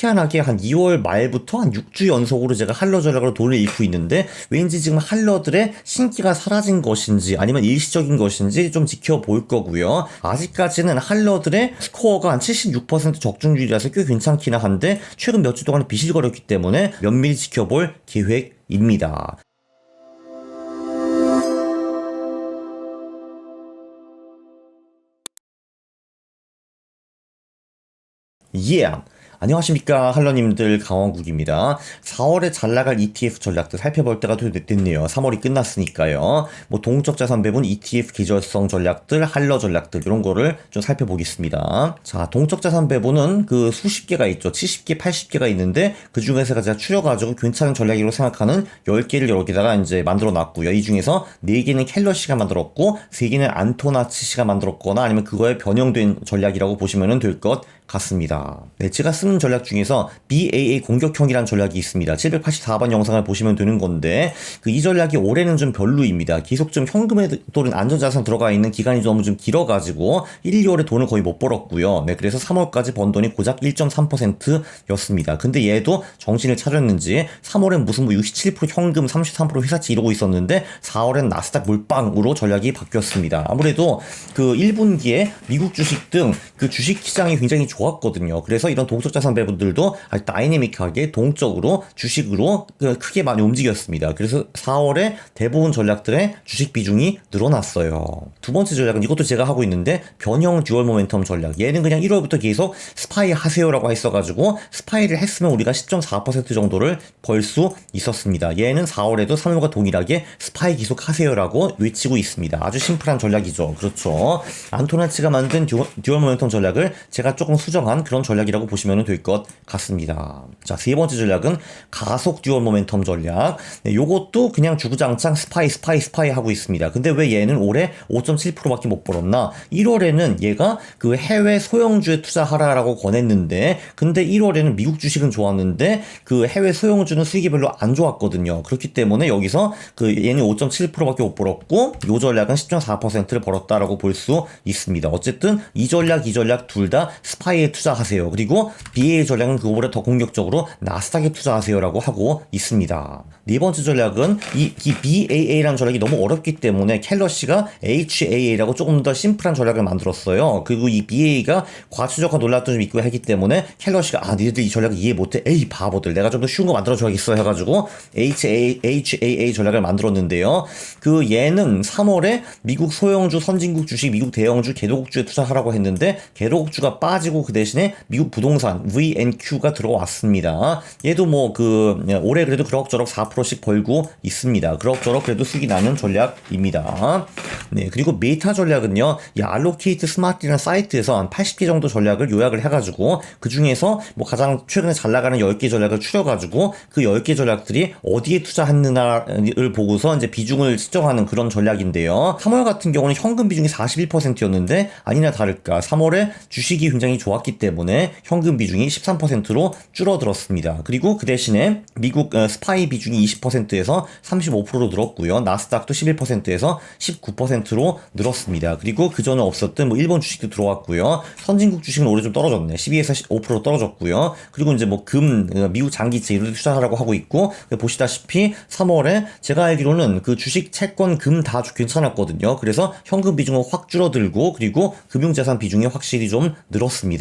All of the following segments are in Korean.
희한하게 한 2월 말부터 한 6주 연속으로 제가 할러 전략으로 돈을 잃고 있는데 왠지 지금 할러들의 신기가 사라진 것인지 아니면 일시적인 것인지 좀 지켜볼 거고요. 아직까지는 할러들의 스코어가 한 76% 적중률이라서 꽤 괜찮기는 한데 최근 몇 주 동안 비실거렸기 때문에 면밀히 지켜볼 계획입니다. Yeah. 안녕하십니까 할러님들 강원국입니다. 4월에 잘 나갈 ETF 전략들 살펴볼 때가 됐네요. 3월이 끝났으니까요. 뭐 동적 자산 배분, ETF 계절성 전략들, 할러 전략들 이런 거를 좀 살펴보겠습니다. 자, 동적 자산 배분은 그 수십 개가 있죠. 70개, 80개가 있는데 그 중에서 제가 추려가지고 괜찮은 전략이라고 생각하는 10개를 여기다가 이제 만들어 놨고요. 이 중에서 4개는 켈러 씨가 만들었고 3개는 안토나치 씨가 만들었거나 아니면 그거에 변형된 전략이라고 보시면 될 것 같습니다. 네, 제가 쓰는 전략 중에서 BAA 공격형이라는 전략이 있습니다. 784번 영상을 보시면 되는 건데 그 이 전략이 올해는 좀 별로입니다. 계속 좀 현금에 또는 안전자산 들어가 있는 기간이 너무 좀 길어가지고 1, 2월에 돈을 거의 못 벌었고요. 네, 그래서 3월까지 번 돈이 고작 1.3%였습니다. 근데 얘도 정신을 차렸는지 3월엔 무슨 뭐 67% 현금, 33% 회사치 이러고 있었는데 4월엔 나스닥 물방으로 전략이 바뀌었습니다. 아무래도 그 1분기에 미국 주식 등 그 주식 시장이 굉장히 좋 았거든요. 그래서 이런 동적 자산 배분들도 아주 다이내믹하게 동적으로 주식으로 그 크게 많이 움직였습니다. 그래서 4월에 대부분 전략들의 주식 비중이 늘어났어요. 두 번째 전략은 이것도 제가 하고 있는데 변형 듀얼 모멘텀 전략. 얘는 그냥 1월부터 계속 스파이 하세요라고 했어가지고 스파이를 했으면 우리가 10.4% 정도를 벌 수 있었습니다. 얘는 4월에도 3월과 동일하게 스파이 계속 하세요라고 외치고 있습니다. 아주 심플한 전략이죠. 그렇죠. 안토나치가 만든 듀얼, 듀얼 모멘텀 전략을 제가 조금 수 정한 그런 전략이라고 보시면 될 것 같습니다. 자, 세 번째 전략은 가속 듀얼 모멘텀 전략. 네, 요것도 그냥 주구장창 스파이, 스파이, 스파이 하고 있습니다. 근데 왜 얘는 올해 5.7%밖에 못 벌었나? 1월에는 얘가 그 해외 소형주에 투자하라라고 권했는데, 근데 1월에는 미국 주식은 좋았는데, 그 해외 소형주는 수익이 별로 안 좋았거든요. 그렇기 때문에 여기서 그 얘는 5.7%밖에 못 벌었고, 요 전략은 10.4%를 벌었다라고 볼 수 있습니다. 어쨌든 이 전략, 이 전략 둘 다 스파이 에 투자하세요. 그리고 BA 전략은 그거보다 더 공격적으로 나스닥에 투자하세요라고 하고 있습니다. 네 번째 전략은 이, 이 BAA라는 전략이 너무 어렵기 때문에 켈러 씨가 HAA라고 조금 더 심플한 전략을 만들었어요. 그리고 이 BA가 과추적화 논란도 좀 있고 하기 때문에 켈러 씨가 아 니들 이 전략을 이해 못해 에이 바보들 내가 좀 더 쉬운 거 만들어줘야겠어 해가지고 HA, HAA 전략을 만들었는데요. 그 얘는 3월에 미국 소형주 선진국 주식 미국 대형주 개도국주에 투자하라고 했는데 개도국주가 빠지고 그 대신에 미국 부동산 VNQ가 들어왔습니다. 얘도 뭐 그 올해 그래도 그럭저럭 4%씩 벌고 있습니다. 그럭저럭 그래도 수익이 나는 전략입니다. 네 그리고 메타 전략은요, 이 알로케이트 스마트라는 사이트에서 한 80개 정도 전략을 요약을 해 가지고 그 중에서 뭐 가장 최근에 잘 나가는 10개 전략을 추려 가지고 그 10개 전략들이 어디에 투자했느냐를 보고서 이제 비중을 측정하는 그런 전략인데요. 3월 같은 경우는 현금 비중이 41%였는데 아니나 다를까 3월에 주식이 굉장히 좋 았기 때문에 현금 비중이 13%로 줄어들었습니다. 그리고 그 대신에 미국 어, 스파이 비중이 20%에서 35%로 늘었고요. 나스닥도 11%에서 19%로 늘었습니다. 그리고 그 전에 없었던 뭐 일본 주식도 들어왔고요. 선진국 주식은 올해 좀 떨어졌네. 12에서 5% 떨어졌고요. 그리고 이제 뭐 금, 어, 미국 장기채 이런 데 투자하라고 하고 있고 보시다시피 3월에 제가 알기로는 그 주식, 채권, 금 다 괜찮았거든요. 그래서 현금 비중은 확 줄어들고 그리고 금융자산 비중이 확실히 좀 늘었습니다.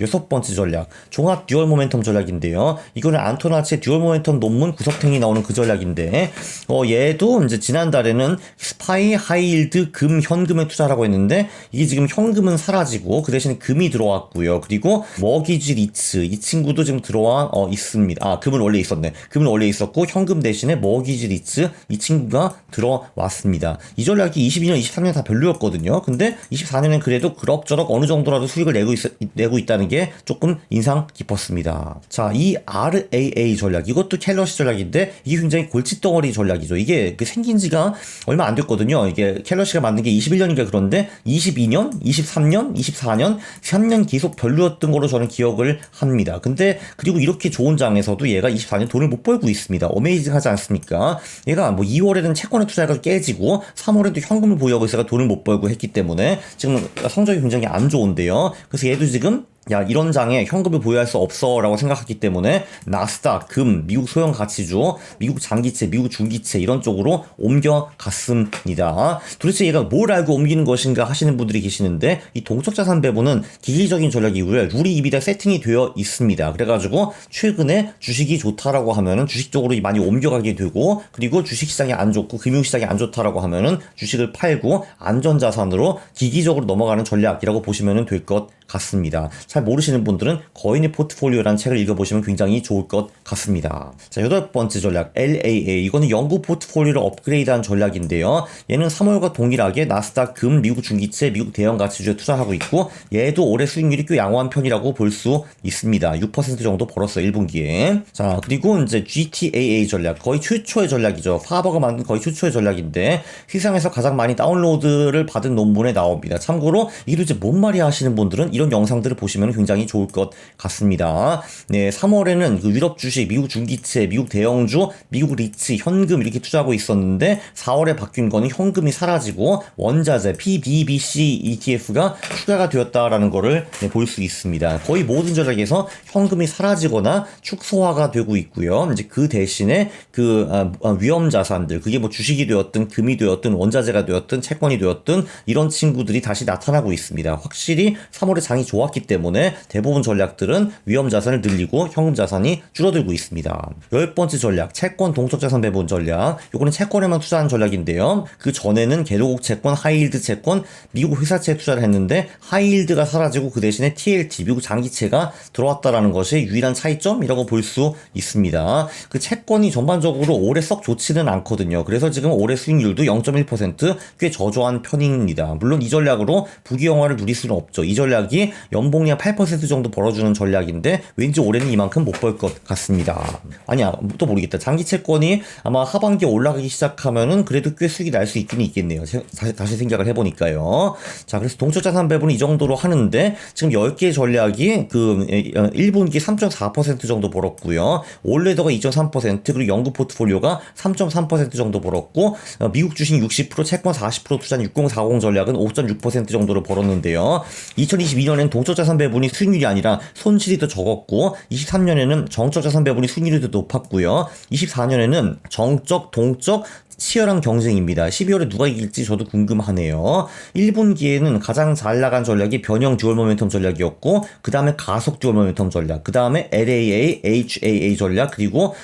여섯 번째 전략, 종합 듀얼 모멘텀 전략인데요. 이거는 안토나치의 듀얼 모멘텀 논문 구석탱이 나오는 그 전략인데, 어, 얘도 이제 지난달에는 스파이 하이일드 금 현금에 투자라고 했는데, 이게 지금 현금은 사라지고, 그 대신에 금이 들어왔고요. 그리고 머기지 리츠, 이 친구도 지금 들어와 어, 있습니다. 아, 금은 원래 있었네. 금은 원래 있었고, 현금 대신에 머기지 리츠, 이 친구가 들어왔습니다. 이 전략이 22년, 23년 다 별로였거든요. 근데 24년엔 그래도 그럭저럭 어느 정도라도 수익을 내고, 있, 내고 있다는 게 조금 인상 깊었습니다. 자, 이 RAA 전략, 이것도 켈러시 전략인데, 이게 굉장히 골칫덩어리 전략이죠. 이게 그 생긴 지가 얼마 안 됐거든요. 이게 켈러시가 만든 게 21년인가 그런데, 22년, 23년, 24년, 3년 계속 별로였던 걸로 저는 기억을 합니다. 근데, 그리고 이렇게 좋은 장에서도 얘가 24년 돈을 못 벌고 있습니다. 어메이징 하지 않습니까? 얘가 뭐 2월에는 채권에 투자해가지고 깨지고, 3월에도 현금을 보유하고 있어가 돈을 못 벌고 했기 때문에, 지금 성적이 굉장히 안 좋은데요. 그래서 얘도 지금야 이런 장에 현금을 보유할 수 없어라고 생각했기 때문에 나스닥, 금, 미국 소형 가치주, 미국 장기채, 미국 중기채 이런 쪽으로 옮겨갔습니다. 도대체 얘가 뭘 알고 옮기는 것인가 하시는 분들이 계시는데 이 동적 자산 배분은 기기적인 전략이고요. 룰이 이미 다 세팅이 되어 있습니다. 그래가지고 최근에 주식이 좋다라고 하면은 주식 쪽으로 많이 옮겨가게 되고 그리고 주식 시장이 안 좋고 금융 시장이 안 좋다라고 하면은 주식을 팔고 안전 자산으로 기기적으로 넘어가는 전략이라고 보시면 될 것 같습니다. 잘 모르시는 분들은 거인의 포트폴리오라는 책을 읽어보시면 굉장히 좋을 것 같습니다. 자, 여덟 번째 전략, LAA. 이거는 영국 포트폴리오를 업그레이드한 전략인데요. 얘는 3월과 동일하게 나스닥 금, 미국 중기채, 미국 대형 가치주에 투자하고 있고, 얘도 올해 수익률이 꽤 양호한 편이라고 볼 수 있습니다. 6% 정도 벌었어요, 1분기에. 자, 그리고 이제 GTAA 전략. 거의 최초의 전략이죠. 파버가 만든 거의 최초의 전략인데, 시장에서 가장 많이 다운로드를 받은 논문에 나옵니다. 참고로, 이게 도대체 뭔 말이야 하시는 분들은 이런 영상들을 보시면 굉장히 좋을 것 같습니다. 네, 3월에는 그 유럽 주식, 미국 중기채, 미국 대형주, 미국 리츠, 현금 이렇게 투자하고 있었는데 4월에 바뀐 거는 현금이 사라지고 원자재 PBBC ETF가 추가가 되었다라는 거를 네, 볼수 있습니다. 거의 모든 전략에서 현금이 사라지거나 축소화가 되고 있고요. 이제 그 대신에 그 아, 아, 위험 자산들, 그게 뭐 주식이 되었든 금이 되었든 원자재가 되었든 채권이 되었든 이런 친구들이 다시 나타나고 있습니다. 확실히 3월에 장이 좋았기 때문에 대부분 전략들은 위험 자산을 늘리고 현금 자산이 줄어들고 있습니다. 열 번째 전략, 채권 동적 자산 배분 전략. 요거는 채권에만 투자하는 전략인데요. 그 전에는 개도국 채권, 하이힐드 채권, 미국 회사채에 투자를 했는데 하이힐드가 사라지고 그 대신에 TLT, 미국 장기채가 들어왔다라는 것이 유일한 차이점이라고 볼 수 있습니다. 그 채권이 전반적으로 올해 썩 좋지는 않거든요. 그래서 지금 올해 수익률도 0.1%꽤 저조한 편입니다. 물론 이 전략으로 부귀영화를 누릴 수는 없죠. 이 전략이 연봉이 한8% 정도 벌어주는 전략인데 왠지 올해는 이만큼 못 벌 것 같습니다. 아니야 또 모르겠다. 장기 채권이 아마 하반기에 올라가기 시작하면은 그래도 꽤 수익이 날 수 있긴 있겠네요. 다시, 생각을 해보니까요. 자 그래서 동적 자산 배분은 이 정도로 하는데 지금 10개 전략이 그 1분기 3.4% 정도 벌었고요. 올레더가 2.3% 그리고 연구 포트폴리오가 3.3% 정도 벌었고 어, 미국 주식 60% 채권 40% 투자한 6040 전략은 5.6% 정도를 벌었는데요. 2022년에는 동적 자산 배분 이 수익률이 아니라 손실이 더 적었고 23년에는 정적 자산 배분이 수익률이 더 높았고요. 24년에는 정적, 동적, 치열한 경쟁입니다. 12월에 누가 이길지 저도 궁금하네요. 1분기에는 가장 잘 나간 전략이 변형 듀얼 모멘텀 전략이었고 그 다음에 가속 듀얼 모멘텀 전략, 그 다음에 LAA, HAA 전략, 그리고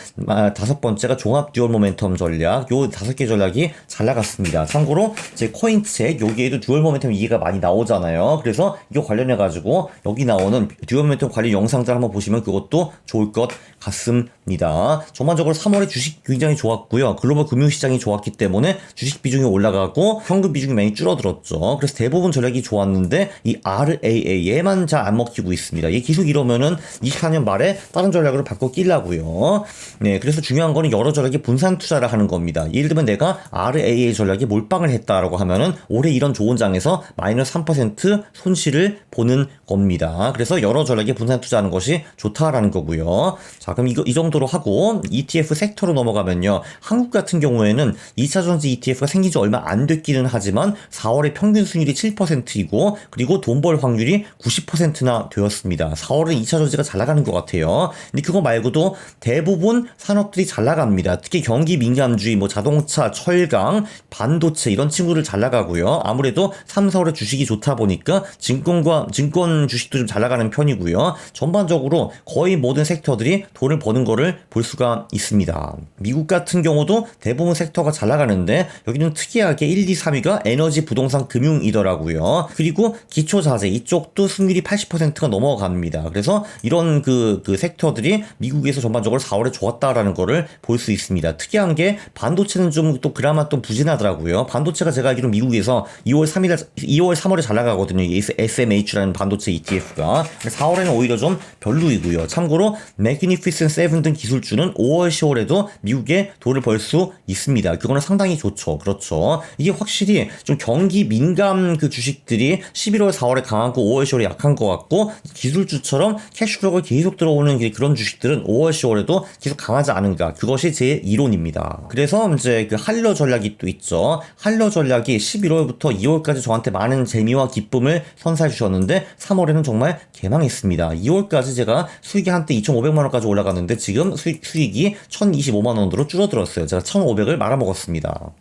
다섯 번째가 종합 듀얼 모멘텀 전략. 요 다섯 개 전략이 잘 나갔습니다. 참고로 제 코인책 여기에도 듀얼 모멘텀 이해가 많이 나오잖아요. 그래서 이거 관련해 가지고 여기 나오는 듀얼 모멘텀 관련 영상들 한번 보시면 그것도 좋을 것 같습니다. 전반적으로 3월에 주식 굉장히 좋았고요. 글로벌 금융시장이 좋았기 때문에 주식 비중이 올라가고 현금 비중이 많이 줄어들었죠. 그래서 대부분 전략이 좋았는데 이 RAA 얘만 잘 안 먹히고 있습니다. 얘 계속 이러면은 24년 말에 다른 전략으로 바꿔 끼려고요. 네, 그래서 중요한 거는 여러 전략에 분산 투자를 하는 겁니다. 예를 들면 내가 RAA 전략에 몰빵을 했다라고 하면은 올해 이런 좋은 장에서 마이너스 3% 손실을 보는 겁니다. 그래서 여러 전략에 분산 투자하는 것이 좋다라는 거고요. 자, 그럼 이거 이 정도로 하고 ETF 섹터로 넘어가면요. 한국 같은 경우에는 2차 전지 ETF가 생긴 지 얼마 안 됐기는 하지만 4월에 평균 수익률이 7%이고 그리고 돈 벌 확률이 90%나 되었습니다. 4월은 2차 전지가 잘 나가는 것 같아요. 근데 그거 말고도 대부분 산업들이 잘 나갑니다. 특히 경기 민감주의, 뭐 자동차, 철강, 반도체 이런 친구들 잘 나가고요. 아무래도 3, 4월에 주식이 좋다 보니까 증권과 증권 주식도 좀 잘 나가는 편이고요. 전반적으로 거의 모든 섹터들이 돈을 버는 거를 볼 수가 있습니다. 미국 같은 경우도 대부분 섹터가 잘 나가는데 여기는 특이하게 1, 2, 3위가 에너지, 부동산, 금융이더라고요. 그리고 기초 자재 이쪽도 승률이 80%가 넘어갑니다. 그래서 이런 그, 그 섹터들이 미국에서 전반적으로 4월에 좋았다라는 거를 볼 수 있습니다. 특이한 게 반도체는 좀 또 그나마 또 부진하더라고요. 반도체가 제가 알기로 미국에서 2월 3일, 2월 3월에 잘 나가거든요. SMH라는 반도체 ETF가. 4월에는 오히려 좀 별로이고요. 참고로 매그니피슨 7등 기술주는 5월, 10월에도 미국에 돈을 벌 수 있습니다. 그거는 상당히 좋죠. 그렇죠. 이게 확실히 좀 경기 민감 그 주식들이 11월, 4월에 강하고 5월, 10월에 약한 것 같고 기술주처럼 캐시플로우가 계속 들어오는 그런 주식들은 5월, 10월에도 계속 강하지 않은가. 그것이 제 이론입니다. 그래서 이제 그 할러 전략이 또 있죠. 할러 전략이 11월부터 2월까지 저한테 많은 재미와 기쁨을 선사해 주셨는데 3월에는 정말 개망했습니다. 2월까지 제가 수익이 한때 2,500만 원까지 올라갔는데 지금 수익, 수익이 1,025만 원으로 줄어들었어요. 제가 1,500을 말아 먹었습니다.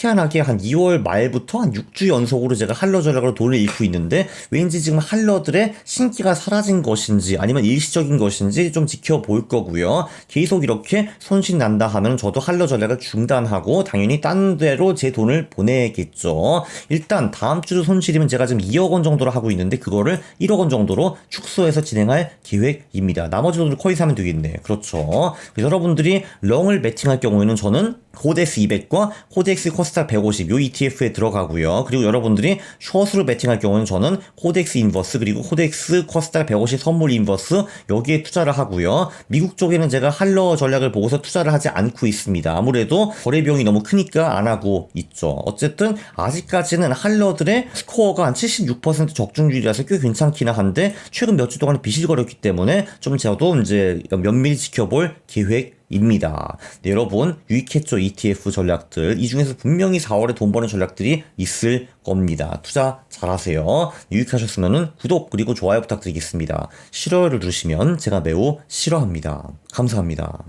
희한하게 한 2월 말부터 한 6주 연속으로 제가 할러 전략으로 돈을 잃고 있는데 왠지 지금 할러들의 신기가 사라진 것인지 아니면 일시적인 것인지 좀 지켜볼 거고요. 계속 이렇게 손실 난다 하면 저도 할러 전략을 중단하고 당연히 딴 데로 제 돈을 보내겠죠. 일단 다음 주도 손실이면 제가 지금 2억 원 정도로 하고 있는데 그거를 1억 원 정도로 축소해서 진행할 계획입니다. 나머지 돈을 커이 사면 되겠네. 그렇죠. 여러분들이 렁을 매팅할 경우에는 저는 코덱스 200과 코덱스 코스닥 150 요 ETF에 들어가고요. 그리고 여러분들이 숏으로 베팅할 경우는 저는 코덱스 인버스 그리고 코덱스 코스닥 150 선물 인버스 여기에 투자를 하고요. 미국 쪽에는 제가 할러 전략을 보고서 투자를 하지 않고 있습니다. 아무래도 거래 비용이 너무 크니까 안 하고 있죠. 어쨌든 아직까지는 할러들의 스코어가 한 76% 적중률이라서 꽤 괜찮기는 한데 최근 몇 주 동안 비실거렸기 때문에 좀 저도 이제 면밀히 지켜볼 계획 입니다. 네, 여러분 유익했죠 ETF 전략들 이 중에서 분명히 4월에 돈 버는 전략들이 있을 겁니다. 투자 잘하세요. 유익하셨으면 구독 그리고 좋아요 부탁드리겠습니다. 싫어요를 누르시면 제가 매우 싫어합니다. 감사합니다.